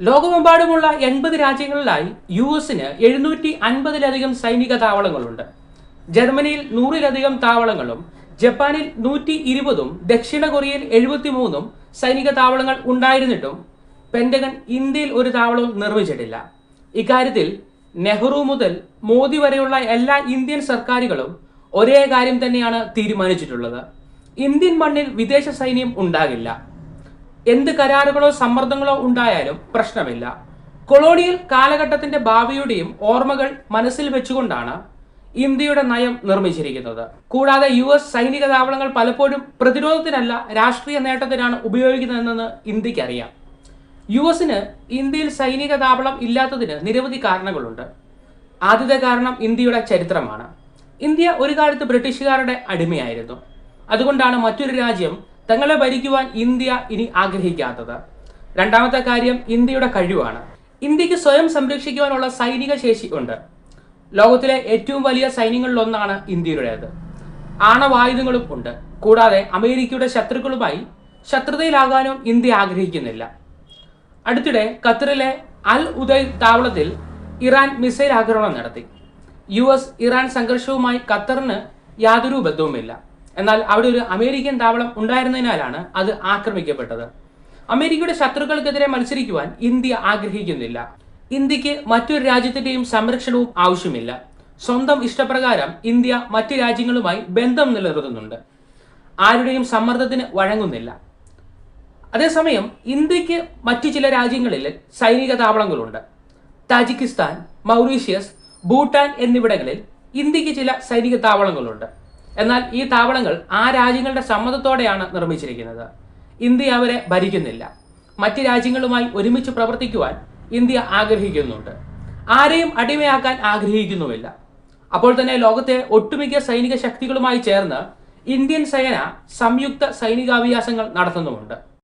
ലോകമെമ്പാടുമുള്ള എൺപത് രാജ്യങ്ങളിലായി യു എസിന് എഴുന്നൂറ്റി അൻപതിലധികം സൈനിക താവളങ്ങളുണ്ട്. ജർമ്മനിയിൽ നൂറിലധികം താവളങ്ങളും ജപ്പാനിൽ നൂറ്റി ഇരുപതും ദക്ഷിണ കൊറിയയിൽ എഴുപത്തിമൂന്നും സൈനിക താവളങ്ങൾ ഉണ്ടായിരുന്നിട്ടും പെന്റഗൺ ഇന്ത്യയിൽ ഒരു താവളവും നിർമ്മിച്ചിട്ടില്ല. ഇക്കാര്യത്തിൽ നെഹ്റു മുതൽ മോദി വരെയുള്ള എല്ലാ ഇന്ത്യൻ സർക്കാരുകളും ഒരേ കാര്യം തന്നെയാണ് തീരുമാനിച്ചിട്ടുള്ളത്. ഇന്ത്യൻ മണ്ണിൽ വിദേശ സൈന്യം ഉണ്ടാകില്ല. എന്ത് കരാറുകളോ സമ്മർദ്ദങ്ങളോ ഉണ്ടായാലും പ്രശ്നമില്ല. കൊളോണിയൽ കാലഘട്ടത്തിന്റെ ഭാവിയുടെയും ഓർമ്മകൾ മനസ്സിൽ വെച്ചുകൊണ്ടാണ് ഇന്ത്യയുടെ നയം നിർമ്മിച്ചിരിക്കുന്നത്. കൂടാതെ യു എസ് സൈനിക താവളങ്ങൾ പലപ്പോഴും പ്രതിരോധത്തിനല്ല രാഷ്ട്രീയ നേട്ടത്തിനാണ് ഉപയോഗിക്കുന്നതെന്ന് ഇന്ത്യക്കറിയാം. യു എസിന് ഇന്ത്യയിൽ സൈനിക താവളം ഇല്ലാത്തതിന് നിരവധി കാരണങ്ങളുണ്ട്. ആദ്യത്തെ കാരണം ഇന്ത്യയുടെ ചരിത്രമാണ്. ഇന്ത്യ ഒരു കാലത്ത് ബ്രിട്ടീഷുകാരുടെ അടിമയായിരുന്നു. അതുകൊണ്ടാണ് മറ്റൊരു രാജ്യം തങ്ങളെ ഭരിക്കുവാൻ ഇന്ത്യ ഇനി ആഗ്രഹിക്കാത്തത്. രണ്ടാമത്തെ കാര്യം ഇന്ത്യയുടെ കഴിവാണ്. ഇന്ത്യയ്ക്ക് സ്വയം സംരക്ഷിക്കുവാനുള്ള സൈനിക ശേഷി ഉണ്ട്. ലോകത്തിലെ ഏറ്റവും വലിയ സൈന്യങ്ങളിലൊന്നാണ് ഇന്ത്യയുടേത്. ആണവായുധങ്ങളും ഉണ്ട്. കൂടാതെ അമേരിക്കയുടെ ശത്രുക്കളുമായി ശത്രുതയിലാകാനും ഇന്ത്യ ആഗ്രഹിക്കുന്നില്ല. അടുത്തിടെ ഖത്തറിലെ അൽ ഉദയ് താവളത്തിൽ ഇറാൻ മിസൈൽ ആക്രമണം നടത്തി. യു എസ് ഇറാൻ സംഘർഷവുമായി ഖത്തറിന് യാതൊരു ബന്ധവുമില്ല. എന്നാൽ അവിടെ ഒരു അമേരിക്കൻ താവളം ഉണ്ടായിരുന്നതിനാലാണ് അത് ആക്രമിക്കപ്പെട്ടത്. അമേരിക്കയുടെ ശത്രുക്കൾക്കെതിരെ മത്സരിക്കുവാൻ ഇന്ത്യ ആഗ്രഹിക്കുന്നില്ല. ഇന്ത്യയ്ക്ക് മറ്റൊരു രാജ്യത്തിന്റെയും സംരക്ഷണവും ആവശ്യമില്ല. സ്വന്തം ഇഷ്ടപ്രകാരം ഇന്ത്യ മറ്റു രാജ്യങ്ങളുമായി ബന്ധം നിലനിർത്തുന്നുണ്ട്. ആരുടെയും സമ്മർദ്ദത്തിന് വഴങ്ങുന്നില്ല. അതേസമയം ഇന്ത്യയ്ക്ക് മറ്റു ചില രാജ്യങ്ങളിൽ സൈനിക താവളങ്ങളുണ്ട്. താജിക്കിസ്ഥാൻ മൗറീഷ്യസ് ഭൂട്ടാൻ എന്നിവിടങ്ങളിൽ ഇന്ത്യയ്ക്ക് ചില സൈനിക താവളങ്ങളുണ്ട്. എന്നാൽ ഈ താവളങ്ങൾ ആ രാജ്യങ്ങളുടെ സമ്മതത്തോടെയാണ് നിർമ്മിച്ചിരിക്കുന്നത്. ഇന്ത്യ അവരെ ഭരിക്കുന്നില്ല. മറ്റ് രാജ്യങ്ങളുമായി ഒരുമിച്ച് പ്രവർത്തിക്കുവാൻ ഇന്ത്യ ആഗ്രഹിക്കുന്നുണ്ട്. ആരെയും അടിമയാക്കാൻ ആഗ്രഹിക്കുന്നുമില്ല. അപ്പോൾ തന്നെ ലോകത്തെ ഒട്ടുമിക്ക സൈനിക ശക്തികളുമായി ചേർന്ന് ഇന്ത്യൻ സേന സംയുക്ത സൈനികാഭ്യാസങ്ങൾ നടത്തുന്നുമുണ്ട്.